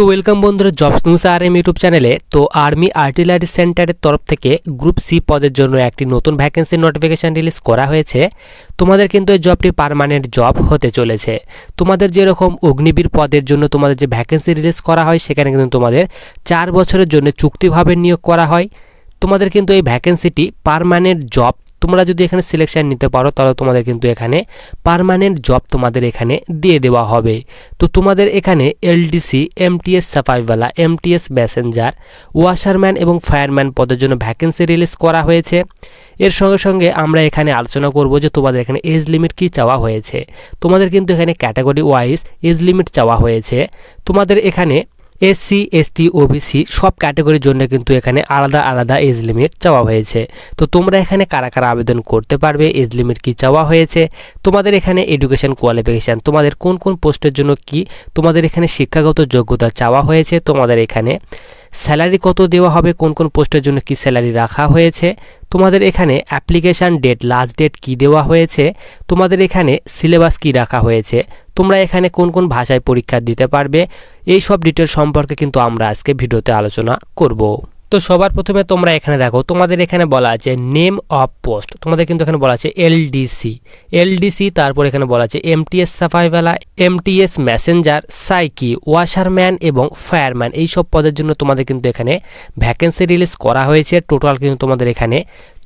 তো ওয়েলকাম বন্ধুরা jobs news R M YouTube চ্যানেলে তো আর্মি আর্টিলারি সেন্টারের তরফ থেকে গ্রুপ সি পদের জন্য একটি নতুন ভ্যাকেন্সি নোটিফিকেশান রিলিজ করা হয়েছে। তোমাদের কিন্তু এই জবটি পার্মানেন্ট জব হতে চলেছে। তোমাদের যেরকম অগ্নিবীর পদের জন্য তোমাদের যে ভ্যাকেন্সি রিলিজ করা হয়, সেখানে কিন্তু তোমাদের চার বছরের জন্য চুক্তিভাবে নিয়োগ করা হয়। তোমাদের কিন্তু এই ভ্যাকেন্সিটি পার্মানেন্ট জব তোমরা যদি এখানে সিলেকশন নিতে পারো, তাহলে তোমাদের কিন্তু এখানে পার্মানেন্ট জব তোমাদের এখানে দিয়ে দেওয়া হবে। তো তোমাদের এখানে এলডিসি এমটিএস সাফাইওয়ালা এমটিএস প্যাসেঞ্জার ওয়াশারম্যান এবং ফায়ারম্যান পদের জন্য ভ্যাকেন্সি রিলিজ করা হয়েছে। এর সঙ্গে সঙ্গে আমরা এখানে আলোচনা করব যে তোমাদের এখানে এজ লিমিট কি চাওয়া হয়েছে। তোমাদের কিন্তু এখানে ক্যাটাগরি ওয়াইজ এজ লিমিট চাওয়া হয়েছে। তোমাদের এখানে এসসি এসটি ওবিসি সব ক্যাটাগরির জন্য কিন্তু এখানে আলাদা আলাদা এজ লিমিট চাওয়া হয়েছে। তো তোমরা এখানে কারা কারা আবেদন করতে পারবে? এজ লিমিট কি চাওয়া হয়েছে? তোমাদের এখানে এডুকেশন কোয়ালিফিকেশান তোমাদের কোন কোন পোস্টের জন্য কি তোমাদের এখানে শিক্ষাগত যোগ্যতা চাওয়া হয়েছে? তোমাদের এখানে স্যালারি কত দেওয়া হবে, কোন কোন পোস্টের জন্য কি স্যালারি রাখা হয়েছে, তোমাদের এখানে অ্যাপ্লিকেশান ডেট, লাস্ট ডেট কি দেওয়া হয়েছে, তোমাদের এখানে সিলেবাস কি রাখা হয়েছে, তোমরা এখানে কোন কোন ভাষায় পরীক্ষা দিতে পারবে, এই সব ডিটেল সম্পর্কে কিন্তু আমরা আজকে ভিডিওতে আলোচনা করব। তো সবার প্রথমে তোমরা এখানে দেখো, তোমাদের এখানে বলা আছে নেম অফ পোস্ট তোমাদের কিন্তু এখানে বলা আছে এলডিসি এলডিসি তারপর এখানে বলা আছে এমটিএস সাফাইওয়ালা এমটিএস মেসেঞ্জার সাইকি ওয়াশারম্যান এবং ফায়ারম্যান এই সব পদের জন্য তোমাদের কিন্তু এখানে ভ্যাকেন্সি রিলিজ করা হয়েছে। টোটাল কিন্তু তোমাদের এখানে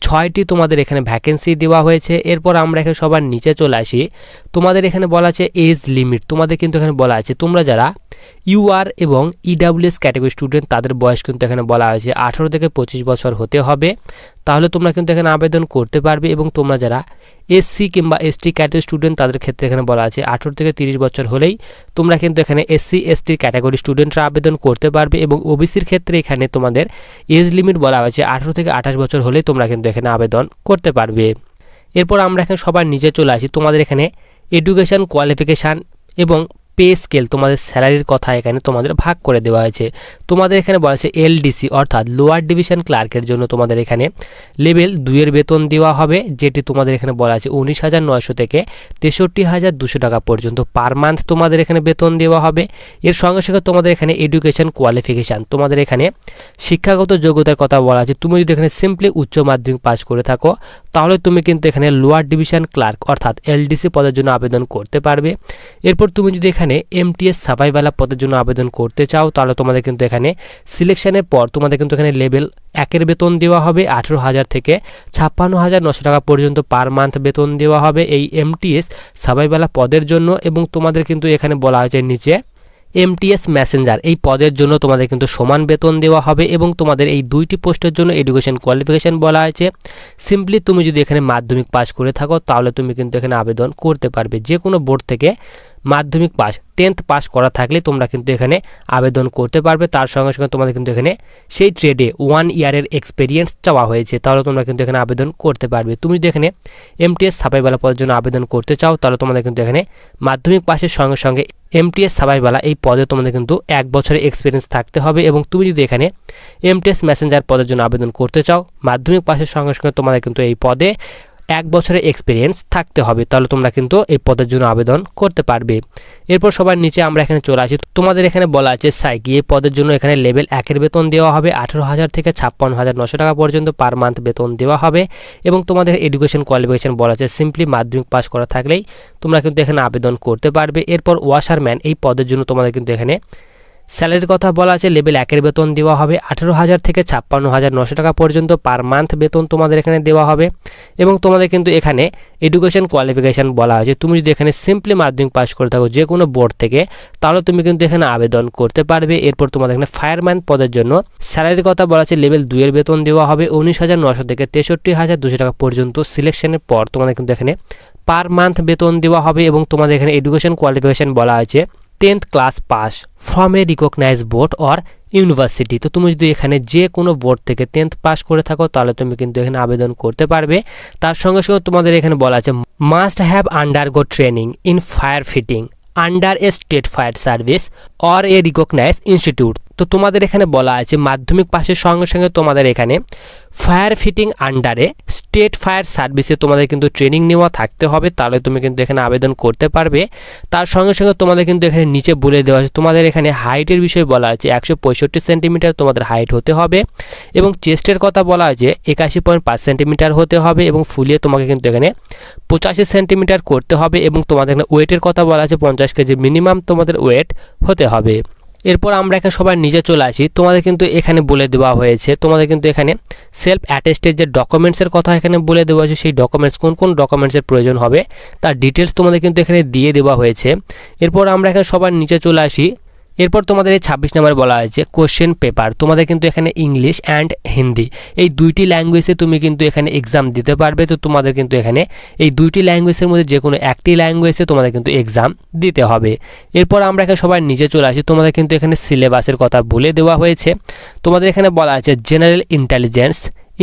ছয়টি তোমাদের এখানে ভ্যাকেন্সি দেওয়া হয়েছে। এরপর আমরা এখানে সবার নিচে চলে আসি। তোমাদের এখানে বলা আছে এজ লিমিট তোমাদের কিন্তু এখানে বলা আছে তোমরা যারা ইউআর এবং ইডাব্লিউএস ক্যাটাগরি স্টুডেন্ট, তাদের বয়স কিন্তু এখানে বলা হয়েছে আঠারো থেকে পঁচিশ বছর হতে হবে। তাহলে তোমরা কিন্তু এখানে আবেদন করতে পারবে এবং তোমরা যারা এসসি কিংবা এসটি ক্যাটাগরি স্টুডেন্ট, তাদের ক্ষেত্রে এখানে বলা আছে আঠেরো থেকে তিরিশ বছর হলেই তোমরা কিন্তু এখানে এসসি এসটির ক্যাটাগরি স্টুডেন্টরা আবেদন করতে পারবে এবং ওবিসির ক্ষেত্রে এখানে তোমাদের এজ লিমিট বলা হয়েছে আঠেরো থেকে আঠাশ বছর হলেই তোমরা কিন্তু এখানে আবেদন করতে পারবে। এরপর আমরা এখানে সবার নিচে চলে আসি। তোমাদের এখানে এডুকেশান কোয়ালিফিকেশান এবং পে স্কেল তোমাদের স্যালারির কথা এখানে তোমাদের ভাগ করে দেওয়া হয়েছে। তোমাদের এখানে বলা আছে এলডিসি অর্থাৎ লোয়ার ডিভিশন ক্লার্কের জন্য তোমাদের এখানে লেভেল দুইয়ের বেতন দেওয়া হবে, যেটি তোমাদের এখানে বলা আছে উনিশ হাজার নয়শো থেকে তেষট্টি হাজার দুশো টাকা পর্যন্ত পার মান্থ তোমাদের এখানে বেতন দেওয়া হবে। এর সঙ্গে সঙ্গে তোমাদের এখানে এডুকেশন কোয়ালিফিকেশান তোমাদের এখানে শিক্ষাগত যোগ্যতার কথা বলা আছে। তুমি যদি এখানে সিম্পলি উচ্চ মাধ্যমিক পাস করে থাকো, তাহলে তুমি কিন্তু এখানে লোয়ার ডিভিশন ক্লার্ক অর্থাৎ এলডিসি পদের জন্য আবেদন করতে পারবে। এরপর তুমি যদি এখানে এমটিএস সাফাইওয়ালা পদের জন্য আবেদন করতে চাও, তাহলে তোমাদের কিন্তু এখানে সিলেকশনের পর তোমাদের কিন্তু এখানে লেভেল একের বেতন দেওয়া হবে, আঠেরো হাজার থেকে ছাপ্পান্ন হাজার নশো টাকা পর্যন্ত পার মান্থ বেতন দেওয়া হবে এই এমটিএস সাফাইওয়ালা পদের জন্য এবং তোমাদের কিন্তু এখানে বলা হয়েছে নিচে এমটিএস মেসেঞ্জার এই পদের জন্য তোমাদের কিন্তু সমান বেতন দেওয়া হবে এবং তোমাদের এই দুইটি পোস্টের জন্য এডুকেশন কোয়ালিফিকেশান বলা হয়েছে। সিম্পলি তুমি যদি এখানে মাধ্যমিক পাস করে থাকো, তাহলে তুমি কিন্তু এখানে আবেদন করতে পারবে। যে কোনো বোর্ড থেকে মাধ্যমিক পাস টেন্থ পাস করা থাকলে তোমরা কিন্তু এখানে আবেদন করতে পারবে। তার সঙ্গে সঙ্গে তোমাদের কিন্তু এখানে সেই ট্রেডে ওয়ান ইয়ারের এক্সপিরিয়েন্স চাওয়া হয়েছে। তাহলে তোমরা কিন্তু এখানে আবেদন করতে পারবে। তুমি যদি এখানে এমটিএস সাফাইওয়ালা পদের জন্য আবেদন করতে চাও, তাহলে তোমাদের কিন্তু এখানে মাধ্যমিক পাসের সঙ্গে সঙ্গে এমটিএস সাফাইওয়ালা এই পদে তোমাদের কিন্তু এক বছরের এক্সপিরিয়েন্স থাকতে হবে এবং তুমি যদি এখানে এমটিএস মেসেঞ্জার পদের জন্য আবেদন করতে চাও, মাধ্যমিক পাসের সঙ্গে সঙ্গে তোমাদের কিন্তু এই পদে এক বছরের এক্সপিরিয়েন্স থাকতে হবে, তাহলে তোমরা কিন্তু এই পদের জন্য আবেদন করতে পারবে। এরপর সবার নিচে আমরা এখানে চলে আসি। তোমাদের এখানে বলা আছে সাইকি এই পদের জন্য এখানে লেভেল একের বেতন দেওয়া হবে। আঠেরো হাজার থেকে ছাপ্পান্ন হাজার নশো টাকা পর্যন্ত পার মান্থ বেতন দেওয়া হবে। এবং তোমাদের এডুকেশন কোয়ালিফিকেশন বলা আছে সিম্পলি মাধ্যমিক পাস করা থাকলেই তোমরা কিন্তু এখানে আবেদন করতে পারবে। এরপর ওয়াশারম্যান এই পদের জন্য তোমাদের কিন্তু এখানে স্যালারির কথা বলা আছে লেভেল একের বেতন দেওয়া হবে আঠেরো হাজার থেকে ছাপ্পান্ন হাজার নশো টাকা পর্যন্ত পার মান্থ বেতন তোমাদের এখানে দেওয়া হবে। এবং তোমাদের কিন্তু এখানে এডুকেশন কোয়ালিফিকেশান বলা হয়েছে। তুমি যদি এখানে সিম্পলি মাধ্যমিক পাস করে থাকো যে কোনো বোর্ড থেকে, তাহলে তুমি কিন্তু এখানে আবেদন করতে পারবে। এরপর তোমাদের এখানে ফায়ারম্যান পদের জন্য স্যালারির কথা বলা আছে লেভেল দুইয়ের বেতন দেওয়া হবে উনিশ হাজার নশো থেকে তেষট্টি হাজার দুশো টাকা পর্যন্ত সিলেকশনের পর তোমাদের কিন্তু এখানে পার মান্থ বেতন দেওয়া হবে। এবং তোমাদের এখানে এডুকেশন কোয়ালিফিকেশান বলা আছে। Tenth class pass from a recognise board or university তো তুমি যদি এখানে যে কোনো বোর্ড থেকে টেন্থ পাস করে থাকো, তাহলে তুমি কিন্তু এখানে আবেদন করতে পারবে। তার সঙ্গে সঙ্গে তোমাদের এখানে বলা আছে must have undergo training in fire fitting under a state fire service or a recognise institute তো তোমাদের এখানে বলা আছে, মাধ্যমিক পাশের সঙ্গে সঙ্গে তোমাদের এখানে ফায়ার ফিটিং আন্ডারে স্টেট ফায়ার সার্ভিসে তোমাদের কিন্তু ট্রেনিং নেওয়া থাকতে হবে, তাহলে তুমি কিন্তু এখানে আবেদন করতে পারবে। তার সঙ্গে সঙ্গে তোমাদের কিন্তু এখানে নিচে বলে দেওয়া আছে, তোমাদের এখানে হাইটের বিষয়ে বলা আছে, একশো পঁয়ষট্টি সেন্টিমিটার তোমাদের হাইট হতে হবে এবং চেস্টের কথা বলা আছে, একাশি পয়েন্ট পাঁচ সেন্টিমিটার হতে হবে এবং ফুলিয়ে তোমাকে কিন্তু এখানে পঁচাশি সেন্টিমিটার করতে হবে এবং তোমাদের এখানে ওয়েটের কথা বলা আছে, পঞ্চাশ কেজি মিনিমাম তোমাদের ওয়েট হতে হবে। এরপর আমরা এখানে সবার নিচে চলে আসি। তোমাদের কিন্তু এখানে বলে দেওয়া হয়েছে। তোমাদের কিন্তু এখানে সেলফ অ্যাটেস্টেড যে ডকুমেন্টসের কথা এখানে বলে দেওয়া হয়েছে, সেই ডকুমেন্টস কোন কোন ডকুমেন্টসের প্রয়োজন হবে, তার ডিটেলস তোমাদের কিন্তু এখানে দিয়ে দেওয়া হয়েছে। এরপর আমরা এখানে সবার নিচে চলে আসি। এরপর তোমাদের এই ছাব্বিশ নম্বরে বলা হয়েছে কোশ্চেন পেপার তোমাদের কিন্তু এখানে ইংলিশ অ্যান্ড হিন্দি এই দুইটি ল্যাঙ্গুয়েজে তুমি কিন্তু এখানে এক্সাম দিতে পারবে, তো তোমাদের কিন্তু এখানে এই দুইটি ল্যাঙ্গুয়েজের মধ্যে যে কোনো একটি ল্যাঙ্গুয়েজে তোমাদের কিন্তু এক্সাম দিতে হবে। এরপর আমরা এখানে সবার নিচে চলে আসি। তোমাদের কিন্তু এখানে সিলেবাসের কথা বলে দেওয়া হয়েছে। তোমাদের এখানে বলা আছে general intelligence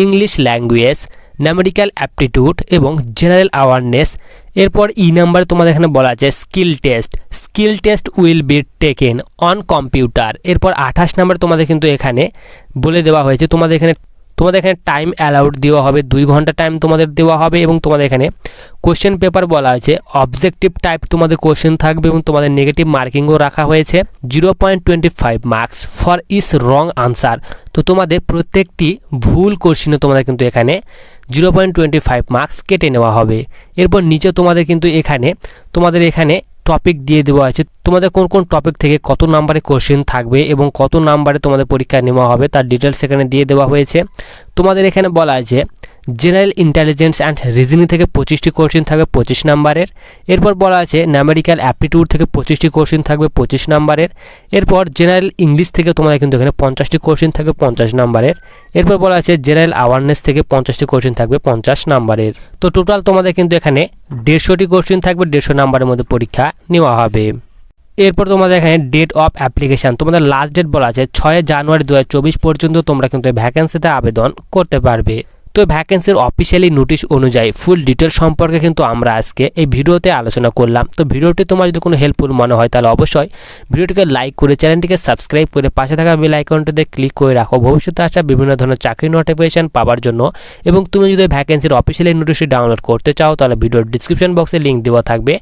English language numerical aptitude এবং জেনারেল অ্যাওয়ারনেস এরপর ই নাম্বার তোমাদের এখানে বলা আছে skill test skill test will be taken on computer এরপর আঠাশ নাম্বার তোমাদের কিন্তু এখানে বলে দেওয়া হয়েছে। তোমাদের এখানে তোমাদের এখানে টাইম অ্যালাউড দেওয়া হবে, দুই ঘণ্টা টাইম তোমাদের দেওয়া হবে এবং তোমাদের এখানে কোশ্চেন পেপার বলা আছে অবজেক্টিভ টাইপ তোমাদের কোশ্চেন থাকবে এবং তোমাদের নেগেটিভ মার্কিংও রাখা হয়েছে। Zero point twenty five marks for each wrong answer তো তোমাদের প্রত্যেকটি ভুল কোশ্চেনে তোমাদের কিন্তু এখানে zero point twenty five marks কেটে নেওয়া হবে। এরপর নিচে তোমাদের কিন্তু এখানে, তোমাদের এখানে টপিক দিয়ে দেওয়া আছে। তোমাদের কোন কোন টপিক থেকে কত নাম্বারে কোশ্চেন থাকবে এবং কত নাম্বারে তোমাদের পরীক্ষা নেওয়া হবে, তার ডিটেলস এখানে দিয়ে দেওয়া হয়েছে। তোমাদের এখানে বলা আছে জেনারেল ইন্টেলিজেন্স অ্যান্ড রিজনিং থেকে পঁচিশটি কোশ্চেন থাকবে পঁচিশ নাম্বারের। এরপর বলা আছে ন্যামেরিক্যাল অ্যাপটিটিউড থেকে পঁচিশটি কোশ্চেন থাকবে পঁচিশ নাম্বারের। এরপর জেনারেল ইংলিশ থেকে তোমাদের কিন্তু এখানে পঞ্চাশটি কোশ্চেন থাকবে পঞ্চাশ নাম্বারের। এরপর বলা আছে, জেনারেল অ্যাওয়ারনেস থেকে পঞ্চাশটি কোশ্চেন থাকবে পঞ্চাশ নাম্বারের। তো টোটাল তোমাদের কিন্তু এখানে দেড়শোটি কোশ্চেন থাকবে, দেড়শো নাম্বারের মধ্যে পরীক্ষা নেওয়া হবে। এরপর তোমাদের এখানে ডেট অফ অ্যাপ্লিকেশান তোমাদের লাস্ট ডেট বলা আছে, ছয় জানুয়ারি দু হাজার চব্বিশ পর্যন্ত তোমরা কিন্তু ভ্যাকেন্সিতে আবেদন করতে পারবে। তো ভ্যাকেন্সির অফিসিয়ালি নোটিশ অনুযায়ী ফুল ডিটেল সম্পর্কে কিন্তু আমরা আজকে এই ভিডিওতে আলোচনা করলাম। তো ভিডিওটি তোমার যদি কোনো হেল্পফুল মনে হয় তাহলে অবশ্যই ভিডিওটিকে লাইক করে চ্যানেলটিকে সাবস্ক্রাইব করে পাশে থাকা বেল আইকনটিতে ক্লিক করে রাখো। ভবিষ্যতে আসা বিভিন্ন ধরনের চাকরি নোটিফিকেশন পাওয়ার জন্য এবং তুমি যদি ভ্যাকেন্সির অফিসিয়ালি নোটিশটি ডাউনলোড করতে চাও তাহলে ভিডিওর ডিসক্রিপশন বক্সে লিঙ্ক দেওয়া থাকবে।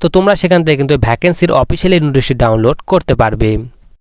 তো তোমরা সেখান থেকে কিন্তু ভ্যাকেন্সির অফিসিয়ালি নোটিশটি ডাউনলোড করতে পারবে।